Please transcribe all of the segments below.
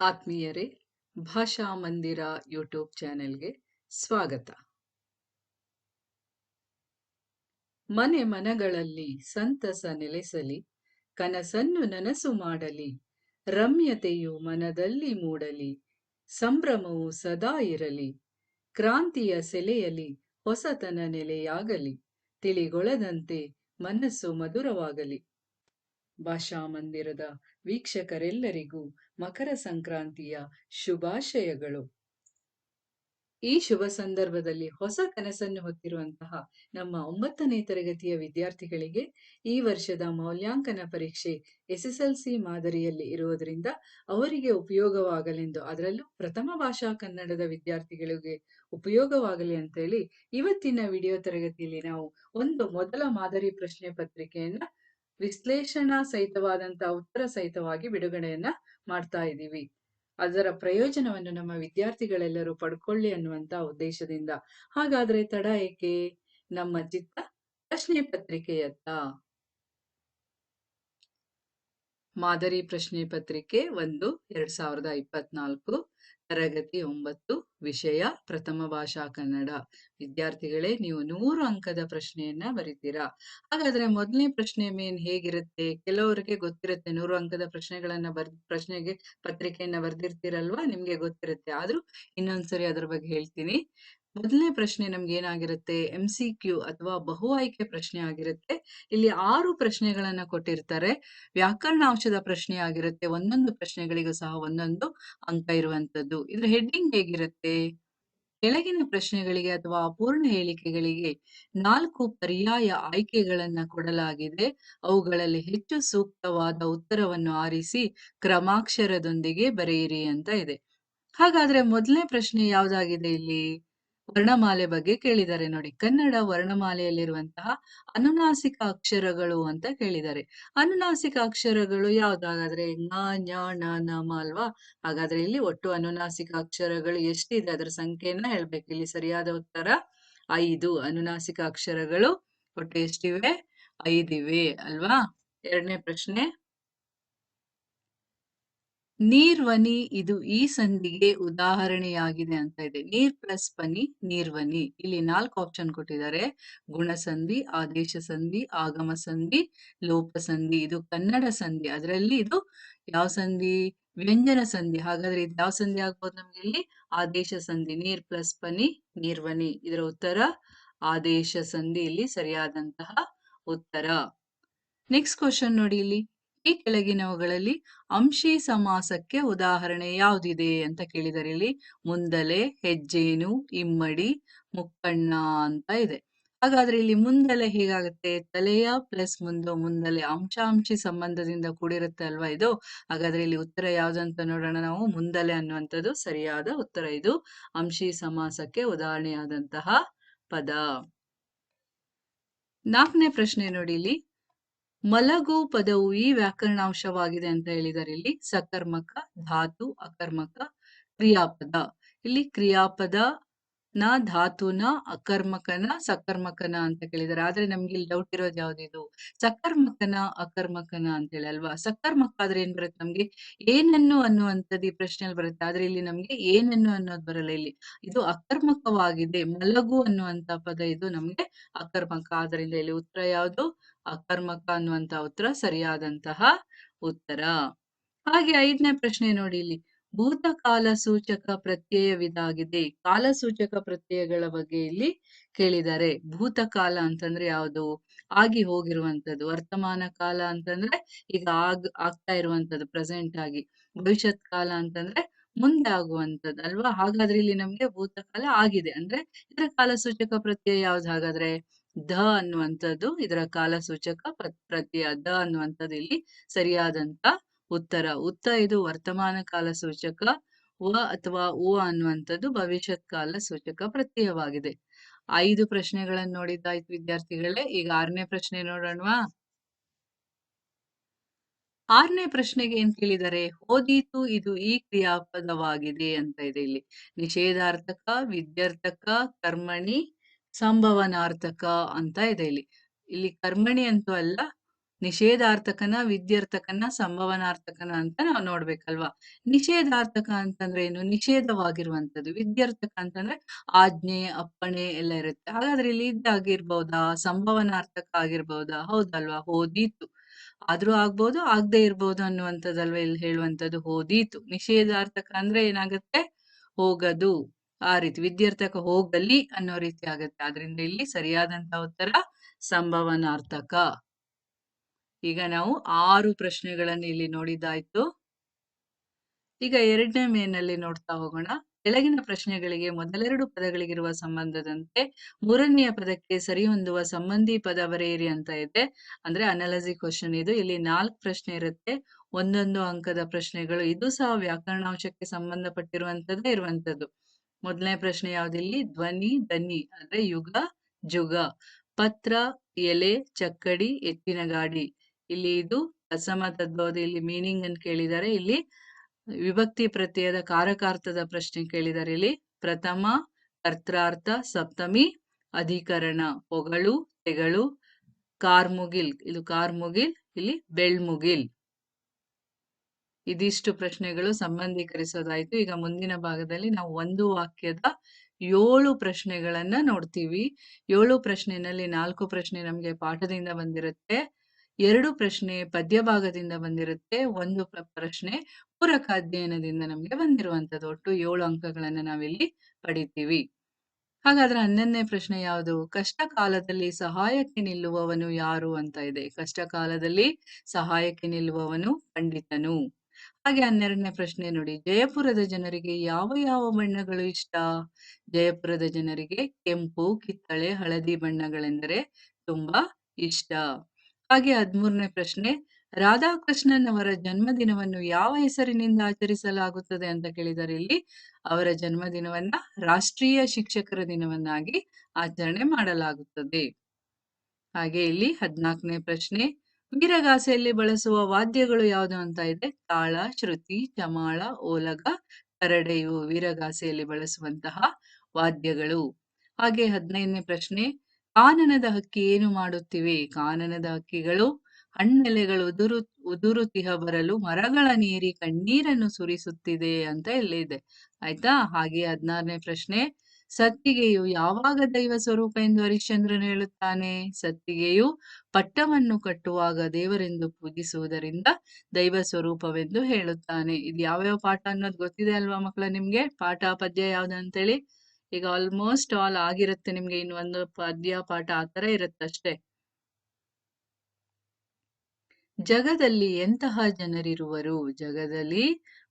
ಆತ್ಮೀಯರೇ, ಭಾಷಾ ಮಂದಿರ ಯೂಟ್ಯೂಬ್ ಚಾನೆಲ್ಗೆ ಸ್ವಾಗತ. ಮನೆ ಮನಗಳಲ್ಲಿ ಸಂತಸ ನೆಲೆಸಲಿ, ಕನಸನ್ನು ನನಸು ಮಾಡಲಿ, ರಮ್ಯತೆಯು ಮನದಲ್ಲಿ ಮೂಡಲಿ, ಸಂಭ್ರಮವು ಸದಾ ಇರಲಿ, ಕ್ರಾಂತಿಯ ಸೆಲೆಯಲಿ ಹೊಸತನ ನೆಲೆಯಾಗಲಿ, ತಿಳಿಗೊಳದಂತೆ ಮನಸ್ಸು ಮಧುರವಾಗಲಿ. ಭಾಷಾ ಮಂದಿರದ ವೀಕ್ಷಕರೆಲ್ಲರಿಗೂ ಮಕರ ಸಂಕ್ರಾಂತಿಯ ಶುಭಾಶಯಗಳು. ಈ ಶುಭ ಸಂದರ್ಭದಲ್ಲಿ ಹೊಸ ಕನಸನ್ನು ಹೊತ್ತಿರುವಂತಹ ನಮ್ಮ ಒಂಬತ್ತನೇ ತರಗತಿಯ ವಿದ್ಯಾರ್ಥಿಗಳಿಗೆ ಈ ವರ್ಷದ ಮೌಲ್ಯಾಂಕನ ಪರೀಕ್ಷೆ ಎಸ್ಎಸ್ಎಲ್ಸಿ ಮಾದರಿಯಲ್ಲಿ ಇರುವುದರಿಂದ ಅವರಿಗೆ ಉಪಯೋಗವಾಗಲೆಂದು ಅದರಲ್ಲೂ ಪ್ರಥಮ ಭಾಷಾ ಕನ್ನಡದ ವಿದ್ಯಾರ್ಥಿಗಳಿಗೆ ಉಪಯೋಗವಾಗಲಿ ಅಂತೇಳಿ ಇವತ್ತಿನ ವಿಡಿಯೋ ತರಗತಿಯಲ್ಲಿ ನಾವು ಒಂದು ಮೊದಲ ಮಾದರಿ ಪ್ರಶ್ನೆ ಪತ್ರಿಕೆಯನ್ನ ವಿಶ್ಲೇಷಣಾ ಸಹಿತವಾದಂತಹ ಉತ್ತರ ಸಹಿತವಾಗಿ ಬಿಡುಗಡೆಯನ್ನ ಮಾಡ್ತಾ ಇದ್ದೀವಿ ಅದರ ಪ್ರಯೋಜನವನ್ನು ನಮ್ಮ ವಿದ್ಯಾರ್ಥಿಗಳೆಲ್ಲರೂ ಪಡ್ಕೊಳ್ಳಿ ಅನ್ನುವಂತ ಉದ್ದೇಶದಿಂದ. ಹಾಗಾದ್ರೆ ತಡ ಏಕೆ? ನಮ್ಮ ಚಿತ್ತ ಪ್ರಶ್ನೆ ಪತ್ರಿಕೆಯತ್ತ. ಮಾದರಿ ಪ್ರಶ್ನೆ ಪತ್ರಿಕೆ ಒಂದು, ಎರಡ್ ಸಾವಿರದ ಇಪ್ಪತ್ನಾಲ್ಕು, ತರಗತಿ ಒಂಬತ್ತು, ವಿಷಯ ಪ್ರಥಮ ಭಾಷಾ ಕನ್ನಡ. ವಿದ್ಯಾರ್ಥಿಗಳೇ, ನೀವು ನೂರು ಅಂಕದ ಪ್ರಶ್ನೆಯನ್ನ ಬರಿತೀರಾ? ಹಾಗಾದ್ರೆ ಮೊದಲನೇ ಪ್ರಶ್ನೆ ಮೇನ್ ಹೇಗಿರುತ್ತೆ? ಕೆಲವರಿಗೆ ಗೊತ್ತಿರುತ್ತೆ ನೂರು ಅಂಕದ ಪ್ರಶ್ನೆಗಳನ್ನ ಬರ್ ಪ್ರಶ್ನೆಗೆ, ಪತ್ರಿಕೆಯನ್ನ ಬರ್ದಿರ್ತೀರಲ್ವಾ? ನಿಮ್ಗೆ ಗೊತ್ತಿರುತ್ತೆ. ಆದ್ರೂ ಇನ್ನೊಂದ್ಸರಿ ಅದ್ರ ಬಗ್ಗೆ ಹೇಳ್ತೀನಿ. ಮೊದಲನೇ ಪ್ರಶ್ನೆ ನಮ್ಗೆ ಏನಾಗಿರುತ್ತೆ ಎಂ ಸಿ ಕ್ಯೂ ಅಥವಾ ಬಹು ಆಯ್ಕೆ ಪ್ರಶ್ನೆ ಆಗಿರುತ್ತೆ. ಇಲ್ಲಿ ಆರು ಪ್ರಶ್ನೆಗಳನ್ನ ಕೊಟ್ಟಿರ್ತಾರೆ. ವ್ಯಾಕರಣಾಂಶದ ಪ್ರಶ್ನೆ ಆಗಿರುತ್ತೆ. ಒಂದೊಂದು ಪ್ರಶ್ನೆಗಳಿಗೂ ಸಹ ಒಂದೊಂದು ಅಂಕ ಇರುವಂತದ್ದು ಇದ್ರ ಹೆಡ್ಡಿಂಗ್ ಹೇಗಿರುತ್ತೆ? ಕೆಳಗಿನ ಪ್ರಶ್ನೆಗಳಿಗೆ ಅಥವಾ ಅಪೂರ್ಣ ಹೇಳಿಕೆಗಳಿಗೆ ನಾಲ್ಕು ಪರ್ಯಾಯ ಆಯ್ಕೆಗಳನ್ನ ಕೊಡಲಾಗಿದೆ. ಅವುಗಳಲ್ಲಿ ಹೆಚ್ಚು ಸೂಕ್ತವಾದ ಉತ್ತರವನ್ನು ಆರಿಸಿ ಕ್ರಮಾಕ್ಷರದೊಂದಿಗೆ ಬರೆಯಿರಿ ಅಂತ ಇದೆ. ಹಾಗಾದ್ರೆ ಮೊದಲನೇ ಪ್ರಶ್ನೆ ಯಾವ್ದಾಗಿದೆ ಇಲ್ಲಿ? ವರ್ಣಮಾಲೆ ಬಗ್ಗೆ ಕೇಳಿದ್ದಾರೆ ನೋಡಿ. ಕನ್ನಡ ವರ್ಣಮಾಲೆಯಲ್ಲಿರುವಂತಹ ಅನುನಾಸಿಕ ಅಕ್ಷರಗಳು ಅಂತ ಕೇಳಿದ್ದಾರೆ. ಅನುನಾಸಿಕ ಅಕ್ಷರಗಳು ಯಾವ್ದಾಗಾದ್ರೆ ಞ ಅಲ್ವಾ? ಹಾಗಾದ್ರೆ ಇಲ್ಲಿ ಒಟ್ಟು ಅನುನಾಸಿಕ ಅಕ್ಷರಗಳು ಎಷ್ಟಿದೆ ಅದರ ಸಂಖ್ಯೆಯನ್ನ ಹೇಳ್ಬೇಕು. ಇಲ್ಲಿ ಸರಿಯಾದ ಉತ್ತರ ಐದು. ಅನುನಾಸಿಕ ಅಕ್ಷರಗಳು ಒಟ್ಟು ಎಷ್ಟಿವೆ? ಐದಿವೆ ಅಲ್ವಾ? ಎರಡನೇ ಪ್ರಶ್ನೆ. ನೀರ್ವನಿ ಇದು ಈ ಸಂಧಿಗೆ ಉದಾಹರಣೆಯಾಗಿದೆ ಅಂತ ಇದೆ. ನೀರ್ ಪ್ಲಸ್ ಪನಿ, ನೀರ್ವನಿ. ಇಲ್ಲಿ ನಾಲ್ಕು ಆಪ್ಷನ್ ಕೊಟ್ಟಿದ್ದಾರೆ. ಗುಣಸಂಧಿ, ಆದೇಶ ಸಂಧಿ, ಆಗಮ ಸಂಧಿ, ಲೋಪ ಸಂಧಿ. ಇದು ಕನ್ನಡ ಸಂಧಿ. ಅದರಲ್ಲಿ ಇದು ಯಾವ ಸಂಧಿ? ವ್ಯಂಜನ ಸಂಧಿ. ಹಾಗಾದ್ರೆ ಇದು ಯಾವ ಸಂಧಿ ಆಗ್ಬೋದು ನಮ್ಗೆ ಇಲ್ಲಿ? ಆದೇಶ ಸಂಧಿ. ನೀರ್ ಪ್ಲಸ್ ಪನಿ, ನೀರ್ವನಿ. ಇದರ ಉತ್ತರ, ಆದೇಶ ಸಂಧಿ ಇಲ್ಲಿ ಸರಿಯಾದಂತಹ ಉತ್ತರ. ನೆಕ್ಸ್ಟ್ ಕ್ವಶನ್ ನೋಡಿ ಇಲ್ಲಿ. ಈ ಕೆಳಗಿನವುಗಳಲ್ಲಿ ಅಂಶಿ ಸಮಾಸಕ್ಕೆ ಉದಾಹರಣೆ ಯಾವುದಿದೆ ಅಂತ ಕೇಳಿದರೆ ಇಲ್ಲಿ ಮುಂದಲೆ ಹೆಜ್ಜೇನು ಇಮ್ಮಡಿ, ಮುಕ್ಕಣ್ಣ ಅಂತ ಇದೆ. ಹಾಗಾದ್ರೆ ಇಲ್ಲಿ ಮುಂದಲೆ ಹೇಗಾಗುತ್ತೆ? ತಲೆಯ ಪ್ಲಸ್ ಮುಂದೆ, ಮುಂದಲೆ ಅಂಶಾಂಶಿ ಸಂಬಂಧದಿಂದ ಕೂಡಿರುತ್ತೆ ಅಲ್ವಾ ಇದು? ಹಾಗಾದ್ರೆ ಇಲ್ಲಿ ಉತ್ತರ ಯಾವ್ದಂತ ನೋಡೋಣ ನಾವು. ಮುಂದಲೆ ಅನ್ನುವಂಥದ್ದು ಸರಿಯಾದ ಉತ್ತರ ಇದು. ಅಂಶಿ ಸಮಾಸಕ್ಕೆ ಉದಾಹರಣೆಯಾದಂತಹ ಪದ. ನಾಲ್ಕನೇ ಪ್ರಶ್ನೆ ನೋಡಿ ಇಲ್ಲಿ. ಮಲಗು ಪದವು ಈ ವ್ಯಾಕರಣಾಂಶವಾಗಿದೆ ಅಂತ ಹೇಳಿದ್ದಾರೆ. ಇಲ್ಲಿ ಸಕರ್ಮಕ, ಧಾತು, ಅಕರ್ಮಕ, ಕ್ರಿಯಾಪದ. ಇಲ್ಲಿ ಕ್ರಿಯಾಪದ ನ, ಧಾತುನ, ಅಕರ್ಮಕನ, ಸಕರ್ಮಕನ ಅಂತ ಕೇಳಿದ್ದಾರೆ. ಆದ್ರೆ ನಮ್ಗೆ ಇಲ್ಲಿ ಡೌಟ್ ಇರೋದು ಯಾವ್ದಿದು ಸಕರ್ಮಕನ, ಅಕರ್ಮಕನ ಅಂತ ಹೇಳಿ ಅಲ್ವಾ? ಸಕರ್ಮಕ ಆದ್ರೆ ಏನ್ ಬರುತ್ತೆ ನಮ್ಗೆ? ಏನನ್ನು ಅನ್ನುವಂಥದ್ದು ಈ ಪ್ರಶ್ನೆಯಲ್ಲಿ ಬರುತ್ತೆ. ಆದ್ರೆ ಇಲ್ಲಿ ನಮ್ಗೆ ಏನನ್ನು ಅನ್ನೋದು ಬರಲ್ಲ ಇಲ್ಲಿ. ಇದು ಅಕರ್ಮಕವಾಗಿದೆ. ಮಲಗು ಅನ್ನುವಂತ ಪದ ಇದು ನಮ್ಗೆ ಅಕರ್ಮಕ. ಆದ್ರಿಂದ ಇಲ್ಲಿ ಉತ್ತರ ಯಾವುದು? ಅಕರ್ಮಕ ಅನ್ನುವಂತ ಉತ್ತರ ಸರಿಯಾದಂತಹ ಉತ್ತರ. ಹಾಗೆ ಐದನೇ ಪ್ರಶ್ನೆ ನೋಡಿ ಇಲ್ಲಿ. ಭೂತಕಾಲ ಸೂಚಕ ಪ್ರತ್ಯಯವಿದಾಗಿದೆ. ಕಾಲ ಸೂಚಕ ಪ್ರತ್ಯಯಗಳ ಬಗ್ಗೆ ಇಲ್ಲಿ ಕೇಳಿದ್ದಾರೆ ಭೂತಕಾಲ ಅಂತಂದ್ರೆ ಯಾವುದು? ಆಗಿ ಹೋಗಿರುವಂತದ್ದು ವರ್ತಮಾನ ಕಾಲ ಅಂತಂದ್ರೆ ಈಗ ಆಗ್, ಆಗ್ತಾ ಇರುವಂತದ್ದು ಪ್ರೆಸೆಂಟ್ ಆಗಿ. ಭವಿಷ್ಯತ್ ಕಾಲ ಅಂತಂದ್ರೆ ಮುಂದೆ ಆಗುವಂತದ್ದು ಅಲ್ವಾ? ಹಾಗಾದ್ರೆ ಇಲ್ಲಿ ನಮ್ಗೆ ಭೂತಕಾಲ ಆಗಿದೆ. ಅಂದ್ರೆ ಇದರ ಕಾಲ ಸೂಚಕ ಪ್ರತ್ಯಯ ಯಾವ್ದು ಹಾಗಾದ್ರೆ? ಧ ಅನ್ನುವಂಥದ್ದು ಇದರ ಕಾಲ ಸೂಚಕ ಪ್ರತ್ಯಯ ದ ಅನ್ನುವಂಥದ್ದು ಇಲ್ಲಿ ಸರಿಯಾದಂತ ಉತ್ತರ. ಉತ್ತ ಇದು ವರ್ತಮಾನ ಕಾಲ ಸೂಚಕ ವ ಅಥವಾ ಉ ಅನ್ನುವಂಥದ್ದು ಭವಿಷ್ಯತ್ ಕಾಲ ಸೂಚಕ ಪ್ರತ್ಯಯವಾಗಿದೆ. ಐದು ಪ್ರಶ್ನೆಗಳನ್ನು ನೋಡಿದ್ದಾಯ್ತು ವಿದ್ಯಾರ್ಥಿಗಳೇ. ಈಗ ಆರನೇ ಪ್ರಶ್ನೆ ನೋಡೋಣವಾ? ಆರನೇ ಪ್ರಶ್ನೆಗೆ ಏನ್ ಕೇಳಿದರೆ ಓದೀತು ಇದು ಈ ಕ್ರಿಯಾಪದವಾಗಿದೆ ಅಂತ ಇದೆ ಇಲ್ಲಿ. ನಿಷೇಧಾರ್ಥಕ, ವಿದ್ಯಾರ್ಥಕ, ಕರ್ಮಣಿ ಸಂಭವನಾರ್ಥಕ ಅಂತ ಇದೆ ಇಲ್ಲಿ. ಇಲ್ಲಿ ಕರ್ಮಣಿ ಅಂತೂ ಅಲ್ಲ, ನಿಷೇಧಾರ್ಥಕನ, ವಿದ್ಯಾರ್ಥಕನ, ಸಂಭವನಾರ್ಥಕನ ಅಂತ ನಾವು ನೋಡ್ಬೇಕಲ್ವಾ? ನಿಷೇಧಾರ್ಥಕ ಅಂತಂದ್ರೆ ಏನು? ನಿಷೇಧವಾಗಿರುವಂತದ್ದು ವಿದ್ಯಾರ್ಥಕ ಅಂತಂದ್ರೆ ಆಜ್ಞೆ, ಅಪ್ಪಣೆ ಎಲ್ಲ ಇರುತ್ತೆ. ಹಾಗಾದ್ರೆ ಇಲ್ಲಿ ಇದ್ದಾಗಿರ್ಬೋದಾ ಸಂಭವನಾರ್ಥಕ ಆಗಿರ್ಬಹುದಾ ಹೌದಲ್ವಾ? ಹೋದೀತು. ಆದ್ರೂ ಆಗ್ಬಹುದು ಆಗದೆ ಇರ್ಬೋದು ಅನ್ನುವಂಥದ್ದಲ್ವ ಇಲ್ಲಿ ಹೇಳುವಂಥದ್ದು? ಹೋದೀತು. ನಿಷೇಧಾರ್ಥಕ ಅಂದ್ರೆ ಏನಾಗುತ್ತೆ? ಹೋಗದು. ಆ ರೀತಿ ವಿದ್ಯಾರ್ಥಕ ಹೋಗಲಿ ಅನ್ನೋ ರೀತಿ ಆಗುತ್ತೆ. ಆದ್ರಿಂದ ಇಲ್ಲಿ ಸರಿಯಾದಂತಹ ಉತ್ತರ ಸಂಭವನಾರ್ಥಕ. ಈಗ ನಾವು ಆರು ಪ್ರಶ್ನೆಗಳನ್ನು ಇಲ್ಲಿ ನೋಡಿದಾಯ್ತು ಈಗ ಎರಡನೇ ಮೇನಲ್ಲಿ ನೋಡ್ತಾ ಹೋಗೋಣ. ಕೆಳಗಿನ ಪ್ರಶ್ನೆಗಳಿಗೆ ಮೊದಲೆರಡು ಪದಗಳಿಗಿರುವ ಸಂಬಂಧದಂತೆ ಮೂರನೆಯ ಪದಕ್ಕೆ ಸರಿಹೊಂದುವ ಸಂಬಂಧಿ ಪದ ಬರೆಯಿರಿ ಅಂತ ಇದೆ. ಅಂದ್ರೆ ಅನಾಲಜಿ ಕ್ವಶನ್ ಇದು. ಇಲ್ಲಿ ನಾಲ್ಕು ಪ್ರಶ್ನೆ ಇರುತ್ತೆ. ಒಂದೊಂದು ಅಂಕದ ಪ್ರಶ್ನೆಗಳು. ಇದು ಸಹ ವ್ಯಾಕರಣಾಂಶಕ್ಕೆ ಸಂಬಂಧಪಟ್ಟಿರುವಂತದ್ದೇ ಇರುವಂತದ್ದು. ಮೊದಲನೇ ಪ್ರಶ್ನೆ ಯಾವ್ದಿಲ್ಲಿ? ಧ್ವನಿ, ದನಿ ಅಂದ್ರೆ ಯುಗ, ಜುಗ. ಪತ್ರ, ಎಲೆ, ಚಕ್ಕಡಿ, ಎತ್ತಿನ ಗಾಡಿ. ಇಲ್ಲಿ ಇದು ಅಸಮ ತದ್ಭವದ ಇಲ್ಲಿ ಮೀನಿಂಗ್ ಅನ್ನು ಕೇಳಿದ್ದಾರೆ ಇಲ್ಲಿ ವಿಭಕ್ತಿ ಪ್ರತ್ಯಯದ ಕಾರಕಾರ್ಥದ ಪ್ರಶ್ನೆ ಕೇಳಿದ್ದಾರೆ ಇಲ್ಲಿ ಪ್ರಥಮ ಕರ್ತಾರ್ಥ ಸಪ್ತಮಿ, ಅಧಿಕರಣ, ಹೊಗಳು, ತೆಗಳು, ಕಾರ್ಮುಗಿಲ್. ಇದು ಕಾರ್ಮುಗಿಲ್, ಇಲ್ಲಿ ಬೆಳ್ಮುಗಿಲ್. ಇದಿಷ್ಟು ಪ್ರಶ್ನೆಗಳು ಸಂಬಂಧೀಕರಿಸೋದಾಯ್ತು. ಈಗ ಮುಂದಿನ ಭಾಗದಲ್ಲಿ ನಾವು ಒಂದು ವಾಕ್ಯದ ಏಳು ಪ್ರಶ್ನೆಗಳನ್ನ ನೋಡ್ತೀವಿ. ಏಳು ಪ್ರಶ್ನೆನಲ್ಲಿ ನಾಲ್ಕು ಪ್ರಶ್ನೆ ನಮಗೆ ಪಾಠದಿಂದ ಬಂದಿರುತ್ತೆ. ಎರಡು ಪ್ರಶ್ನೆ ಪದ್ಯ ಭಾಗದಿಂದ ಬಂದಿರುತ್ತೆ. ಒಂದು ಪ್ರಶ್ನೆ ಪೂರಕ ಅಧ್ಯಯನದಿಂದ ನಮಗೆ ಬಂದಿರುವಂತದ್ದು ಒಟ್ಟು ಏಳು ಅಂಕಗಳನ್ನ ನಾವಿಲ್ಲಿ ಪಡಿತೀವಿ. ಹಾಗಾದ್ರೆ ಹನ್ನೊಂದನೇ ಪ್ರಶ್ನೆ ಯಾವುದು? ಕಷ್ಟ ಕಾಲದಲ್ಲಿ ಸಹಾಯಕ್ಕೆ ನಿಲ್ಲುವವನು ಯಾರು ಅಂತ ಇದೆ. ಕಷ್ಟ ಕಾಲದಲ್ಲಿ ಸಹಾಯಕ್ಕೆ ನಿಲ್ಲುವವನು ಪಂಡಿತನು. ಹಾಗೆ ಹನ್ನೆರಡನೇ ಪ್ರಶ್ನೆ ನೋಡಿ. ಜಯಪುರದ ಜನರಿಗೆ ಯಾವ ಯಾವ ಬಣ್ಣಗಳು ಇಷ್ಟ? ಜಯಪುರದ ಜನರಿಗೆ ಕೆಂಪು, ಕಿತ್ತಳೆ, ಹಳದಿ ಬಣ್ಣಗಳೆಂದರೆ ತುಂಬಾ ಇಷ್ಟ. ಹಾಗೆ ಹದಿಮೂರನೇ ಪ್ರಶ್ನೆ ರಾಧಾಕೃಷ್ಣನ್ ಅವರ ಜನ್ಮದಿನವನ್ನು ಯಾವ ಹೆಸರಿನಿಂದ ಆಚರಿಸಲಾಗುತ್ತದೆ ಅಂತ ಕೇಳಿದರೆ ಇಲ್ಲಿ ಅವರ ಜನ್ಮದಿನವನ್ನ ರಾಷ್ಟ್ರೀಯ ಶಿಕ್ಷಕರ ದಿನವನ್ನಾಗಿ ಆಚರಣೆ ಮಾಡಲಾಗುತ್ತದೆ. ಹಾಗೆ ಇಲ್ಲಿ ಹದ್ನಾಲ್ಕನೇ ಪ್ರಶ್ನೆ ವೀರಗಾಸೆಯಲ್ಲಿ ಬಳಸುವ ವಾದ್ಯಗಳು ಯಾವುದು ಅಂತ ಇದೆ ತಾಳ, ಶ್ರುತಿ ಚಮಾಳ ಓಲಗ, ಕರಡೆಯು ವೀರಗಾಸೆಯಲ್ಲಿ ಬಳಸುವಂತಹ ವಾದ್ಯಗಳು. ಹಾಗೆ ಹದಿನೈದನೇ ಪ್ರಶ್ನೆ, ಕಾನನದ ಹಕ್ಕಿ ಏನು ಮಾಡುತ್ತಿವೆ? ಕಾನನದ ಹಕ್ಕಿಗಳು ಹಣ್ಣೆಲೆಗಳು ಉದುರು ಉದುರುತಿಹ ಬರಲು ಮರಗಳ ನೀರಿ ಕಣ್ಣೀರನ್ನು ಸುರಿಸುತ್ತಿದೆ ಅಂತ ಇಲ್ಲಿದೆ ಆಯ್ತಾ? ಹಾಗೆ ಹದಿನಾರನೇ ಪ್ರಶ್ನೆ ಸತ್ತಿಗೆಯು ಯಾವಾಗ ದೈವ ಸ್ವರೂಪ ಎಂದು ಹರಿಶ್ಚಂದ್ರನು ಹೇಳುತ್ತಾನೆ? ಸತ್ತಿಗೆಯು ಪಟ್ಟವನ್ನು ಕಟ್ಟುವಾಗ ದೇವರೆಂದು ಪೂಜಿಸುವುದರಿಂದ ದೈವ ಸ್ವರೂಪವೆಂದು ಹೇಳುತ್ತಾನೆ. ಇದು ಯಾವ್ಯಾವ ಪಾಠ ಅನ್ನೋದು ಗೊತ್ತಿದೆ ಅಲ್ವಾ ಮಕ್ಕಳ ನಿಮ್ಗೆ? ಪಾಠ ಪದ್ಯ ಯಾವ್ದು ಅಂತೇಳಿ? ಈಗ ಆಲ್ಮೋಸ್ಟ್ ಆಲ್ ಆಗಿರುತ್ತೆ ನಿಮ್ಗೆ ಇನ್ನು ಒಂದು ಪದ್ಯ, ಪಾಠ ಆತರ ಇರುತ್ತೆ ಅಷ್ಟೇ. ಜಗದಲ್ಲಿ ಎಂತಹ ಜನರಿರುವರು? ಜಗದಲ್ಲಿ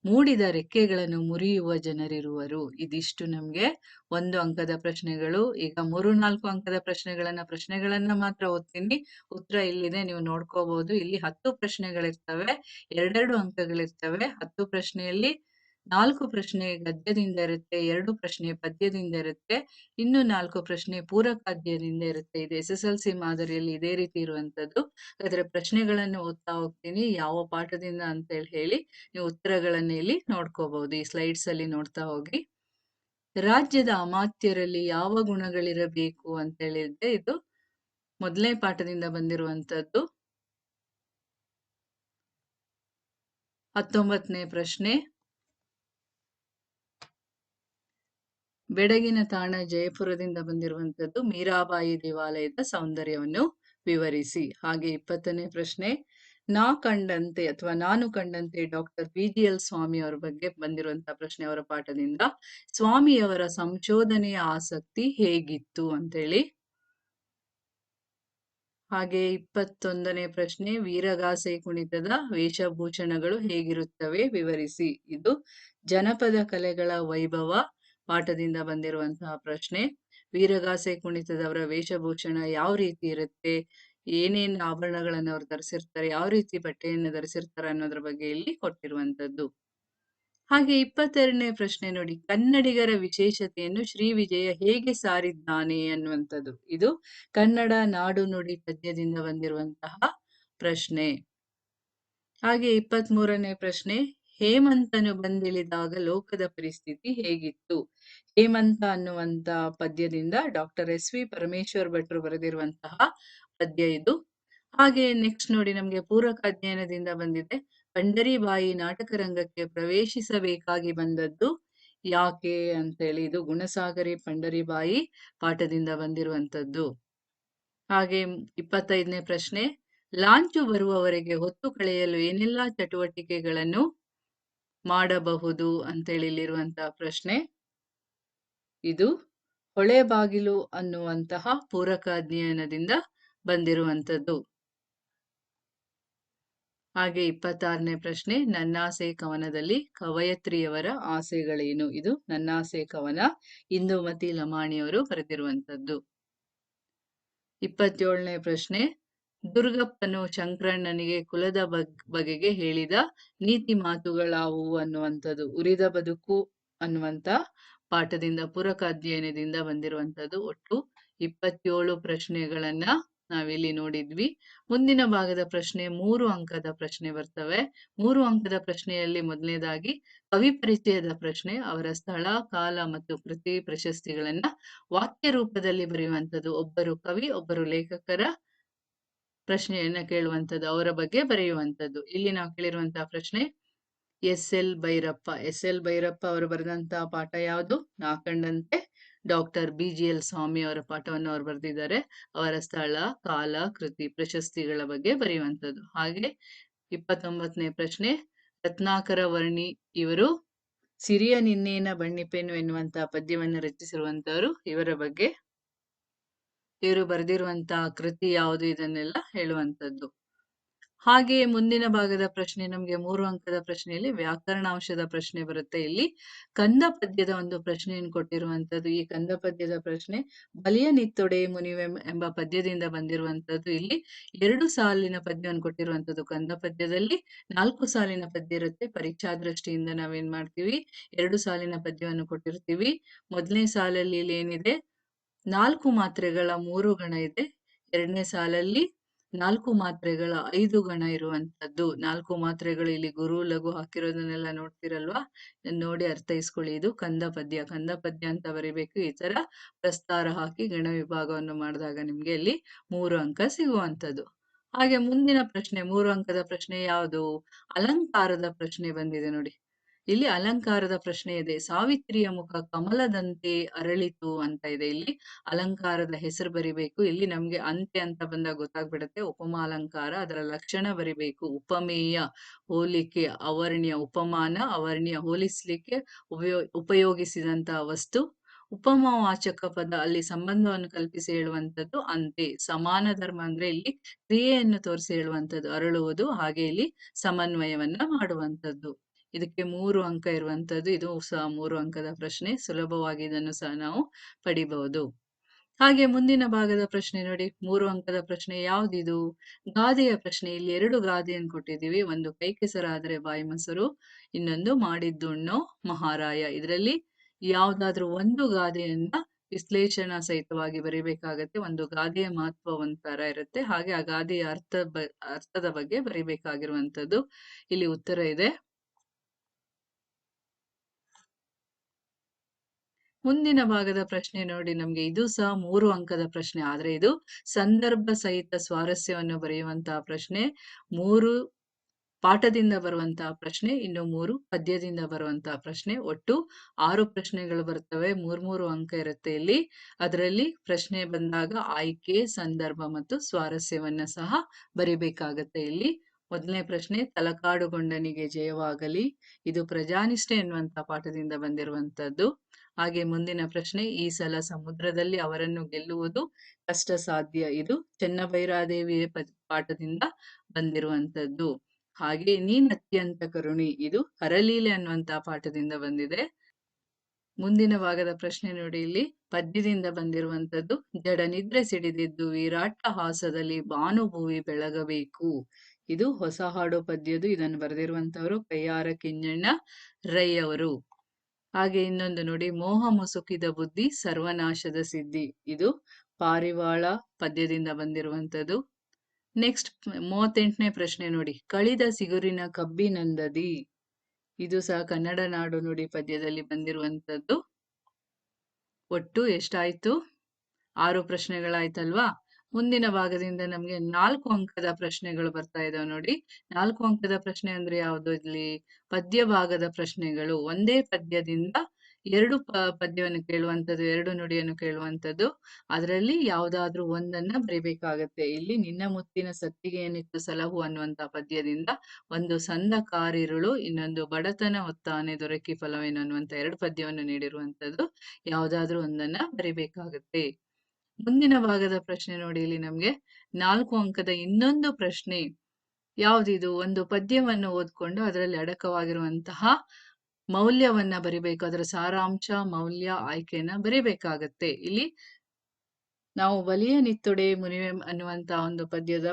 ಮೂಡಿದ ರೆಕ್ಕೆಗಳನ್ನು ಮುರಿಯುವ ಜನರಿರುವರು. ಇದಿಷ್ಟು ನಮ್ಗೆ ಒಂದು ಅಂಕದ ಪ್ರಶ್ನೆಗಳು. ಈಗ ಮೂರು, ನಾಲ್ಕು ಅಂಕದ ಪ್ರಶ್ನೆಗಳನ್ನ ಪ್ರಶ್ನೆಗಳನ್ನ ಮಾತ್ರ ಓದ್ತೀನಿ. ಉತ್ತರ ಇಲ್ಲಿದೆ, ನೀವು ನೋಡ್ಕೋಬಹುದು ಇಲ್ಲಿ ಹತ್ತು ಪ್ರಶ್ನೆಗಳಿರ್ತವೆ, ಎರಡೆರಡು ಅಂಕಗಳಿರ್ತವೆ. ಹತ್ತು ಪ್ರಶ್ನೆಯಲ್ಲಿ ನಾಲ್ಕು ಪ್ರಶ್ನೆ ಗದ್ಯದಿಂದ ಇರುತ್ತೆ, ಎರಡು ಪ್ರಶ್ನೆ ಪದ್ಯದಿಂದ ಇರುತ್ತೆ, ಇನ್ನು ನಾಲ್ಕು ಪ್ರಶ್ನೆ ಪೂರಕಾದ್ಯದಿಂದ ಇರುತ್ತೆ. ಇದು ಎಸ್ ಎಸ್ ಎಲ್ ಸಿ ಮಾದರಿಯಲ್ಲಿ ಇದೇ ರೀತಿ ಇರುವಂತದ್ದು ಅದರ ಪ್ರಶ್ನೆಗಳನ್ನು ಓದ್ತಾ ಹೋಗ್ತೀನಿ, ಯಾವ ಪಾಠದಿಂದ ಅಂತ ಹೇಳಿ ನೀವು ಉತ್ತರಗಳನ್ನ ಇಲ್ಲಿ ನೋಡ್ಕೋಬಹುದು. ಈ ಸ್ಲೈಡ್ಸ್ ಅಲ್ಲಿ ನೋಡ್ತಾ ಹೋಗಿ. ರಾಜ್ಯದ ಅಮಾತ್ಯರಲ್ಲಿ ಯಾವ ಗುಣಗಳಿರಬೇಕು ಅಂತ ಹೇಳಿದ್ರೆ ಇದು ಮೊದಲನೇ ಪಾಠದಿಂದ ಬಂದಿರುವಂತದ್ದು ಹತ್ತೊಂಬತ್ತನೇ ಪ್ರಶ್ನೆ ಬೆಡಗಿನ ತಾಣ ಜಯಪುರದಿಂದ ಬಂದಿರುವಂತದ್ದು ಮೀರಾಬಾಯಿ ದೇವಾಲಯದ ಸೌಂದರ್ಯವನ್ನು ವಿವರಿಸಿ. ಹಾಗೆ ಇಪ್ಪತ್ತನೇ ಪ್ರಶ್ನೆ, ನಾ ಕಂಡಂತೆ ಅಥವಾ ನಾನು ಕಂಡಂತೆ doctor B G L Swamy ಅವರ ಬಗ್ಗೆ ಬಂದಿರುವಂತಹ ಪ್ರಶ್ನೆ ಅವರ ಪಾಠದಿಂದ, ಸ್ವಾಮಿಯವರ ಸಂಶೋಧನೆಯ ಆಸಕ್ತಿ ಹೇಗಿತ್ತು ಅಂತೇಳಿ? ಹಾಗೆ ಇಪ್ಪತ್ತೊಂದನೇ ಪ್ರಶ್ನೆ, ವೀರಗಾಸೆ ಕುಣಿತದ ವೇಷಭೂಷಣಗಳು ಹೇಗಿರುತ್ತವೆ ವಿವರಿಸಿ. ಇದು ಜನಪದ ಕಲೆಗಳ ವೈಭವ ಪಾಠದಿಂದ ಬಂದಿರುವಂತಹ ಪ್ರಶ್ನೆ. ವೀರಗಾಸೆ ಕುಣಿತದವರ ವೇಷಭೂಷಣ ಯಾವ ರೀತಿ ಇರುತ್ತೆ? ಏನೇನ್ ಆಭರಣಗಳನ್ನು ಅವ್ರು ಧರಿಸಿರ್ತಾರೆ? ಯಾವ ರೀತಿ ಬಟ್ಟೆಯನ್ನು ಧರಿಸಿರ್ತಾರೆ ಅನ್ನೋದ್ರ ಬಗ್ಗೆ ಇಲ್ಲಿ ಕೊಟ್ಟಿರುವಂತದ್ದು ಹಾಗೆ ಇಪ್ಪತ್ತೆರಡನೇ ಪ್ರಶ್ನೆ ನೋಡಿ. ಕನ್ನಡಿಗರ ವಿಶೇಷತೆಯನ್ನು ಶ್ರೀ ವಿಜಯ ಹೇಗೆ ಸಾರಿದ್ದಾನೆ ಅನ್ನುವಂಥದ್ದು. ಇದು ಕನ್ನಡ ನಾಡು ನುಡಿ ಪದ್ಯದಿಂದ ಬಂದಿರುವಂತಹ ಪ್ರಶ್ನೆ. ಹಾಗೆ ಇಪ್ಪತ್ತ್ ಮೂರನೇ ಪ್ರಶ್ನೆ. ಹೇಮಂತನು ಬಂದಿಳಿದಾಗ ಲೋಕದ ಪರಿಸ್ಥಿತಿ ಹೇಗಿತ್ತು? ಹೇಮಂತ ಅನ್ನುವಂತ ಪದ್ಯದಿಂದ ಡಾಕ್ಟರ್ ಎಸ್ ವಿ ಪರಮೇಶ್ವರ್ ಭಟ್ರು ಬರೆದಿರುವಂತಹ ಪದ್ಯ ಇದು. ಹಾಗೆ ನೆಕ್ಸ್ಟ್ ನೋಡಿ ನಮ್ಗೆ ಪೂರಕ ಅಧ್ಯಯನದಿಂದ ಬಂದಿದೆ. ಪಂಡರಿಬಾಯಿ ನಾಟಕ ರಂಗಕ್ಕೆ ಪ್ರವೇಶಿಸಬೇಕಾಗಿ ಬಂದದ್ದು ಯಾಕೆ ಅಂತೇಳಿ ಇದು ಗುಣಸಾಗರಿ ಪಂಡರಿಬಾಯಿ ಪಾಠದಿಂದ ಬಂದಿರುವಂತದ್ದು ಹಾಗೆ ಇಪ್ಪತ್ತೈದನೇ ಪ್ರಶ್ನೆ, ಲಾಂಚು ಬರುವವರೆಗೆ ಹೊತ್ತು ಕಳೆಯಲು ಏನೆಲ್ಲಾ ಚಟುವಟಿಕೆಗಳನ್ನು ಮಾಡಬಹುದು ಅಂತೇಳಿ ಇಲ್ಲಿರುವಂತಹ ಪ್ರಶ್ನೆ. ಇದು ಹೊಳೆಬಾಗಿಲು ಅನ್ನುವಂತಹ ಪೂರಕ ಅಧ್ಯಯನದಿಂದ ಬಂದಿರುವಂತದ್ದು ಹಾಗೆ ಇಪ್ಪತ್ತಾರನೇ ಪ್ರಶ್ನೆ, ನನ್ನಾಸೆ ಕವನದಲ್ಲಿ ಕವಯತ್ರಿಯವರ ಆಸೆಗಳೇನು? ಇದು ನನ್ನಾಸೆ ಕವನ ಇಂದುಮತಿ ಲಮಾಣಿಯವರು ಬರೆದಿರುವಂತದ್ದು ಇಪ್ಪತ್ತೇಳನೇ ಪ್ರಶ್ನೆ ದುರ್ಗಪ್ಪನು ಶಂಕರಣ್ಣನಿಗೆ ಕುಲದ ಬಗ್, ಬಗೆಗೆ ಹೇಳಿದ ನೀತಿ ಮಾತುಗಳಾವುವು ಅನ್ನುವಂಥದ್ದು, ಉರಿದ ಬದುಕು ಅನ್ನುವಂತ ಪಾಠದಿಂದ ಪೂರಕ ಅಧ್ಯಯನದಿಂದ ಬಂದಿರುವಂತದ್ದು ಒಟ್ಟು ಇಪ್ಪತ್ತೇಳು ಪ್ರಶ್ನೆಗಳನ್ನ ನಾವಿಲ್ಲಿ ನೋಡಿದ್ವಿ. ಮುಂದಿನ ಭಾಗದ ಪ್ರಶ್ನೆ ಮೂರು ಅಂಕದ ಪ್ರಶ್ನೆ ಬರ್ತವೆ. ಮೂರು ಅಂಕದ ಪ್ರಶ್ನೆಯಲ್ಲಿ ಮೊದಲನೇದಾಗಿ ಕವಿ ಪರಿಚಯದ ಪ್ರಶ್ನೆ, ಅವರ ಸ್ಥಳ, ಕಾಲ ಮತ್ತು ಕೃತಿ ಪ್ರಶಸ್ತಿಗಳನ್ನ ವಾಕ್ಯ ರೂಪದಲ್ಲಿ ಬರೆಯುವಂಥದ್ದು. ಒಬ್ಬರು ಕವಿ, ಒಬ್ಬರು ಲೇಖಕರ ಪ್ರಶ್ನೆಯನ್ನ ಕೇಳುವಂಥದ್ದು, ಅವರ ಬಗ್ಗೆ ಬರೆಯುವಂಥದ್ದು. ಇಲ್ಲಿ ನಾವು ಕೇಳಿರುವಂತಹ ಪ್ರಶ್ನೆ, S L Bhyrappa. S L Bhyrappa ಅವರು ಬರೆದಂತಹ ಪಾಠ ಯಾವುದು? ನಾ ಕಂಡಂತೆ doctor B G L Swamy ಅವರ ಪಾಠವನ್ನು ಅವರು ಬರೆದಿದ್ದಾರೆ. ಅವರ ಸ್ಥಳ, ಕಾಲ, ಕೃತಿ, ಪ್ರಶಸ್ತಿಗಳ ಬಗ್ಗೆ ಬರೆಯುವಂಥದ್ದು. ಹಾಗೆ ಇಪ್ಪತ್ತೊಂಬತ್ತನೇ ಪ್ರಶ್ನೆ, ರತ್ನಾಕರ ವರ್ಣಿ ಇವರು ಸಿರಿಯ ನಿನ್ನೇನ ಬಣ್ಣಿಪೆನು ಎನ್ನುವಂತಹ ಪದ್ಯವನ್ನು ರಚಿಸಿರುವಂತವರು ಇವರ ಬಗ್ಗೆ ಇವರು ಬರೆದಿರುವಂತಹ ಕೃತಿ ಯಾವುದು ಇದನ್ನೆಲ್ಲ ಹೇಳುವಂತದ್ದು. ಹಾಗೆಯೇ ಮುಂದಿನ ಭಾಗದ ಪ್ರಶ್ನೆ ನಮಗೆ ಮೂರು ಅಂಕದ ಪ್ರಶ್ನೆಯಲ್ಲಿ ವ್ಯಾಕರಣಾಂಶದ ಪ್ರಶ್ನೆ ಬರುತ್ತೆ. ಇಲ್ಲಿ ಕಂದ ಪದ್ಯದ ಒಂದು ಪ್ರಶ್ನೆಯನ್ನು ಕೊಟ್ಟಿರುವಂತದ್ದು. ಈ ಕಂದ ಪದ್ಯದ ಪ್ರಶ್ನೆ ಬಲಿಯ ನಿತ್ತೊಡೆ ಮುನಿವೆ ಎಂಬ ಪದ್ಯದಿಂದ ಬಂದಿರುವಂತದ್ದು. ಇಲ್ಲಿ ಎರಡು ಸಾಲಿನ ಪದ್ಯವನ್ನು ಕೊಟ್ಟಿರುವಂತದ್ದು ಕಂದ ಪದ್ಯದಲ್ಲಿ. ನಾಲ್ಕು ಸಾಲಿನ ಪದ್ಯ ಇರುತ್ತೆ. ಪರೀಕ್ಷಾ ದೃಷ್ಟಿಯಿಂದ ನಾವೇನ್ ಮಾಡ್ತೀವಿ? ಎರಡು ಸಾಲಿನ ಪದ್ಯವನ್ನು ಕೊಟ್ಟಿರ್ತೀವಿ. ಮೊದಲನೇ ಸಾಲಲ್ಲಿ ಇಲ್ಲಿ ಏನಿದೆ ನಾಲ್ಕು ಮಾತ್ರೆಗಳ ಮೂರು ಗಣ ಇದೆ. ಎರಡನೇ ಸಾಲಲ್ಲಿ ನಾಲ್ಕು ಮಾತ್ರೆಗಳ ಐದು ಗಣ ಇರುವಂತದ್ದು ನಾಲ್ಕು ಮಾತ್ರೆಗಳು ಇಲ್ಲಿ ಗುರು, ಲಘು ಹಾಕಿರೋದನ್ನೆಲ್ಲ ನೋಡ್ತಿರಲ್ವಾ? ನೋಡಿ ಅರ್ಥೈಸ್ಕೊಳ್ಳಿ. ಇದು ಕಂದ ಪದ್ಯ. ಕಂದ ಪದ್ಯ ಅಂತ ಬರಿಬೇಕು. ಈ ತರ ಪ್ರಸ್ತಾರ ಹಾಕಿ ಗಣ ವಿಭಾಗವನ್ನು ಮಾಡಿದಾಗ ನಿಮ್ಗೆ ಇಲ್ಲಿ ಮೂರು ಅಂಕ ಸಿಗುವಂತದ್ದು ಹಾಗೆ ಮುಂದಿನ ಪ್ರಶ್ನೆ, ಮೂರು ಅಂಕದ ಪ್ರಶ್ನೆ ಯಾವುದು? ಅಲಂಕಾರದ ಪ್ರಶ್ನೆ ಬಂದಿದೆ ನೋಡಿ. ಇಲ್ಲಿ ಅಲಂಕಾರದ ಪ್ರಶ್ನೆ ಇದೆ. ಸಾವಿತ್ರಿಯ ಮುಖ ಕಮಲದಂತೆ ಅರಳಿತು ಅಂತ ಇದೆ. ಇಲ್ಲಿ ಅಲಂಕಾರದ ಹೆಸರು ಬರಿಬೇಕು. ಇಲ್ಲಿ ನಮ್ಗೆ ಅಂತೆ ಅಂತ ಬಂದಾಗ ಗೊತ್ತಾಗ್ಬಿಡುತ್ತೆ. ಉಪಮಾ ಅಲಂಕಾರ, ಅದರ ಲಕ್ಷಣ ಬರಿಬೇಕು. ಉಪಮೇಯ, ಹೋಲಿಕೆ, ಅವರ್ಣ್ಯ, ಉಪಮಾನ, ಅವರ್ಣ್ಯ, ಹೋಲಿಸ್ಲಿಕ್ಕೆ ಉಪಯೋ ಉಪಯೋಗಿಸಿದಂತಹ ವಸ್ತು. ಉಪಮವಾಚಕ ಪದ ಅಲ್ಲಿ ಸಂಬಂಧವನ್ನು ಕಲ್ಪಿಸಿ ಹೇಳುವಂತದ್ದು ಅಂತೆ. ಸಮಾನ ಧರ್ಮ ಅಂದ್ರೆ ಇಲ್ಲಿ ಕ್ರಿಯೆಯನ್ನು ತೋರಿಸಿ ಹೇಳುವಂತದ್ದು ಅರಳುವುದು, ಹಾಗೆ ಇಲ್ಲಿ ಸಮನ್ವಯವನ್ನ ಮಾಡುವಂತದ್ದು ಇದಕ್ಕೆ ಮೂರು ಅಂಕ ಇರುವಂತದ್ದು ಇದು ಸಹ ಮೂರು ಅಂಕದ ಪ್ರಶ್ನೆ. ಸುಲಭವಾಗಿ ಇದನ್ನು ಸಹ ನಾವು ಪಡಿಬಹುದು. ಹಾಗೆ ಮುಂದಿನ ಭಾಗದ ಪ್ರಶ್ನೆ ನೋಡಿ. ಮೂರು ಅಂಕದ ಪ್ರಶ್ನೆ ಯಾವ್ದಿದು? ಗಾದೆಯ ಪ್ರಶ್ನೆ. ಇಲ್ಲಿ ಎರಡು ಗಾದೆಯನ್ನು ಕೊಟ್ಟಿದ್ದೀವಿ. ಒಂದು ಕೈ ಕೆಸರಾದ್ರೆ ಬಾಯಿ ಮೊಸರು, ಇನ್ನೊಂದು ಮಾಡಿದ್ದುಣ್ಣೋ ಮಹಾರಾಯ. ಇದರಲ್ಲಿ ಯಾವ್ದಾದ್ರೂ ಒಂದು ಗಾದೆಯನ್ನ ವಿಶ್ಲೇಷಣಾ ಸಹಿತವಾಗಿ ಬರಿಬೇಕಾಗತ್ತೆ. ಒಂದು ಗಾದೆಯ ಮಹತ್ವ ಒಂಥರ ಇರುತ್ತೆ. ಹಾಗೆ ಆ ಗಾದೆಯ ಅರ್ಥ ಅರ್ಥದ ಬಗ್ಗೆ ಬರಿಬೇಕಾಗಿರುವಂತದ್ದು ಇಲ್ಲಿ ಉತ್ತರ ಇದೆ. ಮುಂದಿನ ಭಾಗದ ಪ್ರಶ್ನೆ ನೋಡಿ, ನಮ್ಗೆ ಇದು ಸಹ ಮೂರು ಅಂಕದ ಪ್ರಶ್ನೆ. ಆದ್ರೆ ಇದು ಸಂದರ್ಭ ಸಹಿತ ಸ್ವಾರಸ್ಯವನ್ನು ಬರೆಯುವಂತಹ ಪ್ರಶ್ನೆ, ಮೂರು ಪಾಠದಿಂದ ಬರುವಂತಹ ಪ್ರಶ್ನೆ, ಇನ್ನು ಮೂರು ಪದ್ಯದಿಂದ ಬರುವಂತಹ ಪ್ರಶ್ನೆ. ಒಟ್ಟು ಆರು ಪ್ರಶ್ನೆಗಳು ಬರ್ತವೆ. ಮೂರ್ ಮೂರು ಅಂಕ ಇರುತ್ತೆ ಇಲ್ಲಿ. ಅದರಲ್ಲಿ ಪ್ರಶ್ನೆ ಬಂದಾಗ ಆಯ್ಕೆ, ಸಂದರ್ಭ ಮತ್ತು ಸ್ವಾರಸ್ಯವನ್ನ ಸಹ ಬರಿಬೇಕಾಗತ್ತೆ ಇಲ್ಲಿ. ಮೊದಲನೇ ಪ್ರಶ್ನೆ ತಲಕಾಡುಗೊಂಡನಿಗೆ ಜಯವಾಗಲಿ. ಇದು ಪ್ರಜಾನಿಷ್ಠೆ ಎನ್ನುವಂತ ಪಾಠದಿಂದ ಬಂದಿರುವಂತದ್ದು. ಹಾಗೆ ಮುಂದಿನ ಪ್ರಶ್ನೆ, ಈ ಸಲ ಸಮುದ್ರದಲ್ಲಿ ಅವರನ್ನು ಗೆಲ್ಲುವುದು ಕಷ್ಟ ಸಾಧ್ಯ ಇದು ಚೆನ್ನಭೈರಾದೇವಿ ಪಾಠದಿಂದ ಬಂದಿರುವಂತದ್ದು ಹಾಗೆ, ನೀನ್ ಅತ್ಯಂತ ಕರುಣಿ, ಇದು ಹರಲೀಲೆ ಅನ್ನುವಂತಹ ಪಾಠದಿಂದ ಬಂದಿದೆ. ಮುಂದಿನ ಭಾಗದ ಪ್ರಶ್ನೆ ನೋಡಿ ಇಲ್ಲಿ. ಪದ್ಯದಿಂದ ಬಂದಿರುವಂತದ್ದು ಜಡ ನಿದ್ರೆ ಸಿಡಿದಿದ್ದು ವಿರಾಟ ಹಾಸದಲ್ಲಿ ಭಾನುಭೂವಿ ಬೆಳಗಬೇಕು. ಇದು ಹೊಸ ಹಾಡು ಪದ್ಯದು ಇದನ್ನು ಬರೆದಿರುವಂತವರು ಕೈಯಾರ ಕಿಂಜಣ್ಣ ರೈ ಅವರು. ಹಾಗೆ ಇನ್ನೊಂದು ನೋಡಿ, ಮೋಹ ಮುಸುಕಿದ ಬುದ್ಧಿ ಸರ್ವನಾಶದ ಸಿದ್ಧಿ. ಇದು ಪಾರಿವಾಳ ಪದ್ಯದಿಂದ ಬಂದಿರುವಂತದ್ದು ನೆಕ್ಸ್ಟ್ ಮೂವತ್ತೆಂಟನೇ ಪ್ರಶ್ನೆ ನೋಡಿ, ಕಳಿದ ಸಿಗುರಿನ ಕಬ್ಬಿನಂದದಿ ಇದು ಸಹ ಕನ್ನಡ ನಾಡು ನುಡಿ ಪದ್ಯದಲ್ಲಿ ಬಂದಿರುವಂತದ್ದು ಒಟ್ಟು ಎಷ್ಟಾಯ್ತು? ಆರು ಪ್ರಶ್ನೆಗಳಾಯ್ತಲ್ವಾ? ಮುಂದಿನ ಭಾಗದಿಂದ ನಮ್ಗೆ ನಾಲ್ಕು ಅಂಕದ ಪ್ರಶ್ನೆಗಳು ಬರ್ತಾ ಇದಾವೆ ನೋಡಿ. ನಾಲ್ಕು ಅಂಕದ ಪ್ರಶ್ನೆ ಅಂದ್ರೆ ಯಾವುದು ಇಲ್ಲಿ? ಪದ್ಯ ಭಾಗದ ಪ್ರಶ್ನೆಗಳು. ಒಂದೇ ಪದ್ಯದಿಂದ ಎರಡು ಪದ್ಯವನ್ನು ಕೇಳುವಂಥದ್ದು, ಎರಡು ನುಡಿಯನ್ನು ಕೇಳುವಂಥದ್ದು. ಅದರಲ್ಲಿ ಯಾವುದಾದ್ರೂ ಒಂದನ್ನ ಬರಿಬೇಕಾಗತ್ತೆ. ಇಲ್ಲಿ ನಿನ್ನ ಮುತ್ತಿನ ಸತ್ತಿಗೆಯನ್ನಿತ್ತು ಸಲಹು ಅನ್ನುವಂತ ಪದ್ಯದಿಂದ ಒಂದು ಸಂದ ಕಾರಿರುಳು ಇನ್ನೊಂದು ಬಡತನ ಹೊತ್ತಾನೆ ದೊರಕಿ ಫಲವೇನು ಅನ್ನುವಂತ ಎರಡು ಪದ್ಯವನ್ನು ನೀಡಿರುವಂತದ್ದು ಯಾವುದಾದ್ರೂ ಒಂದನ್ನ ಬರಿಬೇಕಾಗತ್ತೆ. ಮುಂದಿನ ಭಾಗದ ಪ್ರಶ್ನೆ ನೋಡಿ ಇಲ್ಲಿ ನಮ್ಗೆ. ನಾಲ್ಕು ಅಂಕದ ಇನ್ನೊಂದು ಪ್ರಶ್ನೆ. ಯಾವ್ದಿದು? ಒಂದು ಪದ್ಯವನ್ನು ಓದ್ಕೊಂಡು ಅದರಲ್ಲಿ ಅಡಕವಾಗಿರುವಂತಹ ಮೌಲ್ಯವನ್ನ ಬರಿಬೇಕು. ಅದರ ಸಾರಾಂಶ, ಮೌಲ್ಯ, ಆಯ್ಕೆಯನ್ನ ಬರಿಬೇಕಾಗತ್ತೆ. ಇಲ್ಲಿ ನಾವು ಬಲಿಯ ನಿತ್ತೊಡೆ ಮುನಿವೆ ಅನ್ನುವಂತ ಒಂದು ಪದ್ಯದ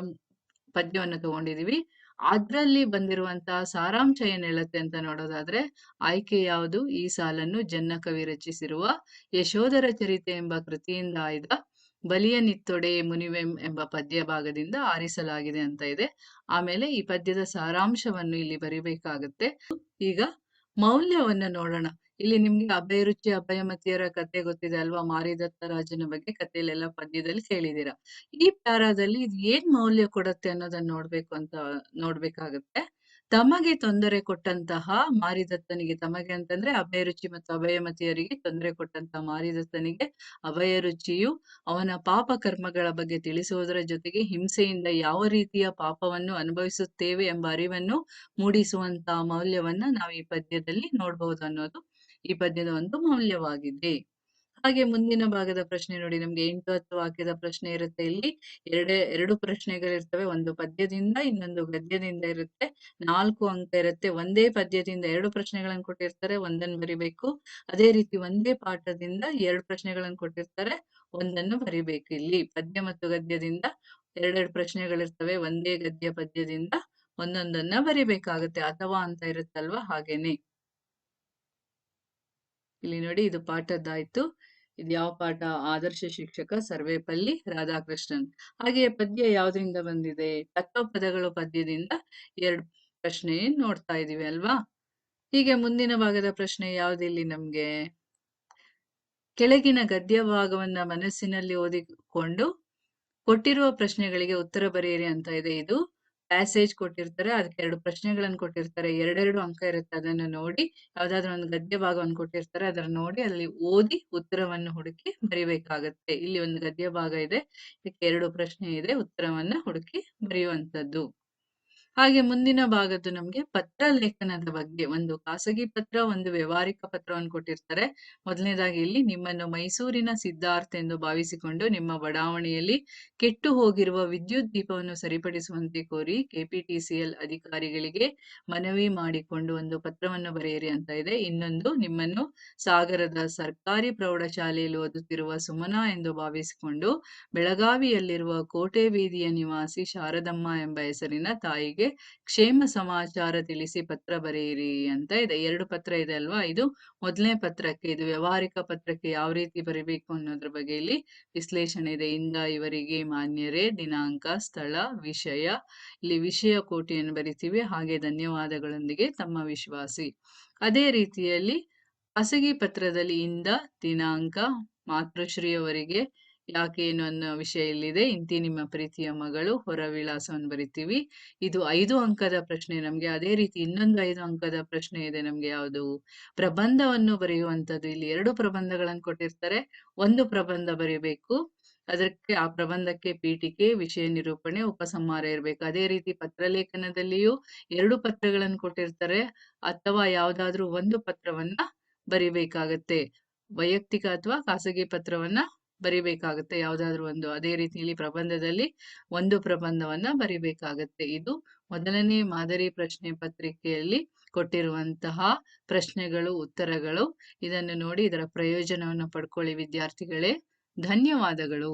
ಪದ್ಯವನ್ನು ತಗೊಂಡಿದೀವಿ. ಅದ್ರಲ್ಲಿ ಬಂದಿರುವಂತಹ ಸಾರಾಂಶ ಏನ್ ಹೇಳುತ್ತೆ ಅಂತ ನೋಡೋದಾದ್ರೆ, ಆಯ್ಕೆ ಯಾವುದು? ಈ ಸಾಲನ್ನು ಜನ್ನ ಕವಿ ರಚಿಸಿರುವ ಯಶೋಧರ ಚರಿತೆ ಎಂಬ ಕೃತಿಯಿಂದ ಆಯ್ದ ಬಲಿಯ ನಿತ್ತೊಡೆ ಮುನಿವೆಂ ಎಂಬ ಪದ್ಯ ಭಾಗದಿಂದ ಆರಿಸಲಾಗಿದೆ ಅಂತ ಇದೆ. ಆಮೇಲೆ ಈ ಪದ್ಯದ ಸಾರಾಂಶವನ್ನು ಇಲ್ಲಿ ಬರಿಬೇಕಾಗುತ್ತೆ. ಈಗ ಮೌಲ್ಯವನ್ನ ನೋಡೋಣ. ಇಲ್ಲಿ ನಿಮ್ಗೆ ಅಭಯರುಚಿ, ಅಭಯಮತಿಯರ ಕತೆ ಗೊತ್ತಿದೆ ಅಲ್ವಾ? ಮಾರಿದತ್ತ ರಾಜನ ಬಗ್ಗೆ ಕಥೆಯಲ್ಲೆಲ್ಲ ಪದ್ಯದಲ್ಲಿ ಕೇಳಿದೀರ ಈ ಪ್ಯಾರಾದಲ್ಲಿ ಇದು ಏನ್ ಮೌಲ್ಯ ಕೊಡತ್ತೆ ಅನ್ನೋದನ್ನ ನೋಡ್ಬೇಕು ಅಂತ ನೋಡ್ಬೇಕಾಗತ್ತೆ. ತಮಗೆ ತೊಂದರೆ ಕೊಟ್ಟಂತಹ ಮಾರಿದತ್ತನಿಗೆ, ತಮಗೆ ಅಂತಂದ್ರೆ ಅಭಯರುಚಿ ಮತ್ತು ಅಭಯಮತಿಯರಿಗೆ ತೊಂದರೆ ಕೊಟ್ಟಂತಹ ಮಾರಿದತ್ತನಿಗೆ ಅಭಯರುಚಿಯು ಅವನ ಪಾಪ ಕರ್ಮಗಳ ಬಗ್ಗೆ ತಿಳಿಸುವುದರ ಜೊತೆಗೆ ಹಿಂಸೆಯಿಂದ ಯಾವ ರೀತಿಯ ಪಾಪವನ್ನು ಅನುಭವಿಸುತ್ತೇವೆ ಎಂಬ ಅರಿವನ್ನು ಮೂಡಿಸುವಂತಹ ಮೌಲ್ಯವನ್ನ ನಾವು ಈ ಪದ್ಯದಲ್ಲಿ ನೋಡಬಹುದು ಅನ್ನೋದು ಈ ಪದ್ಯದ ಒಂದು ಮೌಲ್ಯವಾಗಿದೆ. ಹಾಗೆ ಮುಂದಿನ ಭಾಗದ ಪ್ರಶ್ನೆ ನೋಡಿ. ನಮ್ಗೆ ಎಂಟು ಹತ್ತು ವಾಕ್ಯದ ಪ್ರಶ್ನೆ ಇರುತ್ತೆ ಇಲ್ಲಿ. ಎರಡೇ, ಎರಡು ಪ್ರಶ್ನೆಗಳಿರ್ತವೆ. ಒಂದು ಪದ್ಯದಿಂದ ಇನ್ನೊಂದು ಗದ್ಯದಿಂದ ಇರುತ್ತೆ. ನಾಲ್ಕು ಅಂಕ ಇರುತ್ತೆ. ಒಂದೇ ಪದ್ಯದಿಂದ ಎರಡು ಪ್ರಶ್ನೆಗಳನ್ನು ಕೊಟ್ಟಿರ್ತಾರೆ. ಒಂದನ್ನು ಬರಿಬೇಕು. ಅದೇ ರೀತಿ ಒಂದೇ ಪಾಠದಿಂದ ಎರಡು ಪ್ರಶ್ನೆಗಳನ್ನು ಕೊಟ್ಟಿರ್ತಾರೆ. ಒಂದನ್ನು ಬರಿಬೇಕು ಇಲ್ಲಿ. ಪದ್ಯ ಮತ್ತು ಗದ್ಯದಿಂದ ಎರಡೆರಡು ಪ್ರಶ್ನೆಗಳಿರ್ತವೆ. ಒಂದೇ ಗದ್ಯ ಪದ್ಯದಿಂದ ಒಂದೊಂದನ್ನ ಬರಿಬೇಕಾಗುತ್ತೆ. ಅಥವಾ ಅಂತ ಇರುತ್ತಲ್ವಾ? ಹಾಗೇನೆ. ಇಲ್ಲಿ ನೋಡಿ, ಇದು ಪಾಠದ್ದಾಯ್ತು. ಇದು ಯಾವ ಪಾಠ ಆದರ್ಶ ಶಿಕ್ಷಕ ಸರ್ವೇಪಲ್ಲಿ ರಾಧಾಕೃಷ್ಣನ್. ಹಾಗೆಯೇ ಪದ್ಯ ಯಾವ್ದ್ರಿಂದ ಬಂದಿದೆ? ತತ್ವ ಪದಗಳು ಪದ್ಯದಿಂದ ಎರಡು ಪ್ರಶ್ನೆ ನೋಡ್ತಾ ಇದೀವಿ ಅಲ್ವಾ? ಹೀಗೆ ಮುಂದಿನ ಭಾಗದ ಪ್ರಶ್ನೆ ಯಾವ್ದಿಲ್ಲಿ ನಮ್ಗೆ? ಕೆಳಗಿನ ಗದ್ಯ ಭಾಗವನ್ನ ಮನಸ್ಸಿನಲ್ಲಿ ಓದಿಕೊಂಡು ಕೊಟ್ಟಿರುವ ಪ್ರಶ್ನೆಗಳಿಗೆ ಉತ್ತರ ಬರೆಯಿರಿ ಅಂತ ಇದೆ ಇದು. ಪ್ಯಾಸೇಜ್ ಕೊಟ್ಟಿರ್ತಾರೆ, ಅದಕ್ಕೆ ಎರಡು ಪ್ರಶ್ನೆಗಳನ್ನು ಕೊಟ್ಟಿರ್ತಾರೆ. ಎರಡೆರಡು ಅಂಕ ಇರುತ್ತೆ, ಅದನ್ನ ನೋಡಿ, ಯಾವ್ದಾದ್ರು ಒಂದು ಗದ್ಯ ಭಾಗವನ್ನು ಕೊಟ್ಟಿರ್ತಾರೆ, ಅದನ್ನ ನೋಡಿ, ಅಲ್ಲಿ ಓದಿ ಉತ್ತರವನ್ನು ಹುಡುಕಿ ಬರಿಬೇಕಾಗತ್ತೆ. ಇಲ್ಲಿ ಒಂದು ಗದ್ಯ ಭಾಗ ಇದೆ, ಇದಕ್ಕೆ ಎರಡು ಪ್ರಶ್ನೆ ಇದೆ, ಉತ್ತರವನ್ನ ಹುಡುಕಿ ಬರೆಯುವಂತದ್ದು ಹಾಗೆ ಮುಂದಿನ ಭಾಗದ್ದು ನಮ್ಗೆ ಪತ್ರ ಲೇಖನದ ಬಗ್ಗೆ. ಒಂದು ಖಾಸಗಿ ಪತ್ರ, ಒಂದು ವ್ಯವಹಾರಿಕ ಪತ್ರವನ್ನು ಕೊಟ್ಟಿರ್ತಾರೆ. ಮೊದಲನೇದಾಗಿ ಇಲ್ಲಿ ನಿಮ್ಮನ್ನು ಮೈಸೂರಿನ ಸಿದ್ಧಾರ್ಥ ಎಂದು ಭಾವಿಸಿಕೊಂಡು ನಿಮ್ಮ ಬಡಾವಣೆಯಲ್ಲಿ ಕೆಟ್ಟು ಹೋಗಿರುವ ವಿದ್ಯುತ್ ದೀಪವನ್ನು ಸರಿಪಡಿಸುವಂತೆ ಕೋರಿ ಕೆಪಿಟಿಸಿಎಲ್ ಅಧಿಕಾರಿಗಳಿಗೆ ಮನವಿ ಮಾಡಿಕೊಂಡು ಒಂದು ಪತ್ರವನ್ನು ಬರೆಯಿರಿ ಅಂತ ಇದೆ. ಇನ್ನೊಂದು, ನಿಮ್ಮನ್ನು ಸಾಗರದ ಸರ್ಕಾರಿ ಪ್ರೌಢಶಾಲೆಯಲ್ಲಿ ಓದುತ್ತಿರುವ ಸುಮನಾ ಎಂದು ಭಾವಿಸಿಕೊಂಡು ಬೆಳಗಾವಿಯಲ್ಲಿರುವ ಕೋಟೆ ಬೀದಿಯ ನಿವಾಸಿ ಶಾರದಮ್ಮ ಎಂಬ ಹೆಸರಿನ ತಾಯಿಗೆ ಕ್ಷೇಮ ಸಮಾಚಾರ ತಿಳಿಸಿ ಪತ್ರ ಬರೆಯಿರಿ ಅಂತ ಇದೆ. ಎರಡು ಪತ್ರ ಇದೆ ಅಲ್ವಾ? ಇದು ಮೊದಲನೇ ಪತ್ರಕ್ಕೆ, ಇದು ವ್ಯವಹಾರಿಕ ಪತ್ರಕ್ಕೆ ಯಾವ ರೀತಿ ಬರಿಬೇಕು ಅನ್ನೋದ್ರ ಬಗ್ಗೆ ಇಲ್ಲಿ ವಿಶ್ಲೇಷಣೆ ಇದೆ. ಇಂದ ಇವರಿಗೆ ಮಾನ್ಯರೇ, ದಿನಾಂಕ, ಸ್ಥಳ, ವಿಷಯ. ಇಲ್ಲಿ ವಿಷಯ ಕೋಟಿಯನ್ನು ಬರಿತೀವಿ. ಹಾಗೆ ಧನ್ಯವಾದಗಳೊಂದಿಗೆ ತಮ್ಮ ವಿಶ್ವಾಸಿ. ಅದೇ ರೀತಿಯಲ್ಲಿ, ಖಾಸಗಿ ಪತ್ರದಲ್ಲಿ ಇಂದ ದಿನಾಂಕ ಮಾತೃಶ್ರೀಯವರಿಗೆ ಯಾಕೆ ಏನು ಅನ್ನೋ ವಿಷಯ ಇಲ್ಲಿದೆ ಇಂತಿ ನಿಮ್ಮ ಪ್ರೀತಿಯ ಮಗಳು ಹೊರ ವಿಳಾಸವನ್ನು ಬರಿತೀವಿ. ಇದು ಐದು ಅಂಕದ ಪ್ರಶ್ನೆ. ನಮ್ಗೆ ಅದೇ ರೀತಿ ಇನ್ನೊಂದು ಐದು ಅಂಕದ ಪ್ರಶ್ನೆ ಇದೆ. ನಮ್ಗೆ ಯಾವುದು? ಪ್ರಬಂಧವನ್ನು ಬರೆಯುವಂಥದ್ದು. ಇಲ್ಲಿ ಎರಡು ಪ್ರಬಂಧಗಳನ್ನು ಕೊಟ್ಟಿರ್ತಾರೆ. ಒಂದು ಪ್ರಬಂಧ ಬರೀಬೇಕು. ಅದಕ್ಕೆ ಆ ಪ್ರಬಂಧಕ್ಕೆ ಪೀಠಿಕೆ, ವಿಷಯ ನಿರೂಪಣೆ, ಉಪಸಂಹಾರ ಇರಬೇಕು. ಅದೇ ರೀತಿ ಪತ್ರಲೇಖನದಲ್ಲಿಯೂ ಎರಡು ಪತ್ರಗಳನ್ನು ಕೊಟ್ಟಿರ್ತಾರೆ. ಅಥವಾ ಯಾವ್ದಾದ್ರೂ ಒಂದು ಪತ್ರವನ್ನ ಬರಿಬೇಕಾಗತ್ತೆ. ವೈಯಕ್ತಿಕ ಅಥವಾ ಖಾಸಗಿ ಪತ್ರವನ್ನ ಬರಿಬೇಕಾಗತ್ತೆ. ಯಾವ್ದಾದ್ರು ಒಂದು ಅದೇ ರೀತಿಯಲ್ಲಿ ಪ್ರಬಂಧದಲ್ಲಿ ಒಂದು ಪ್ರಬಂಧವನ್ನ ಬರಿಬೇಕಾಗತ್ತೆ. ಇದು ಮೊದಲನೇ ಮಾದರಿ ಪ್ರಶ್ನೆ ಪತ್ರಿಕೆಯಲ್ಲಿ ಕೊಟ್ಟಿರುವಂತಹ ಪ್ರಶ್ನೆಗಳು, ಉತ್ತರಗಳು. ಇದನ್ನು ನೋಡಿ ಇದರ ಪ್ರಯೋಜನವನ್ನು ಪಡ್ಕೊಳ್ಳಿ ವಿದ್ಯಾರ್ಥಿಗಳೇ. ಧನ್ಯವಾದಗಳು.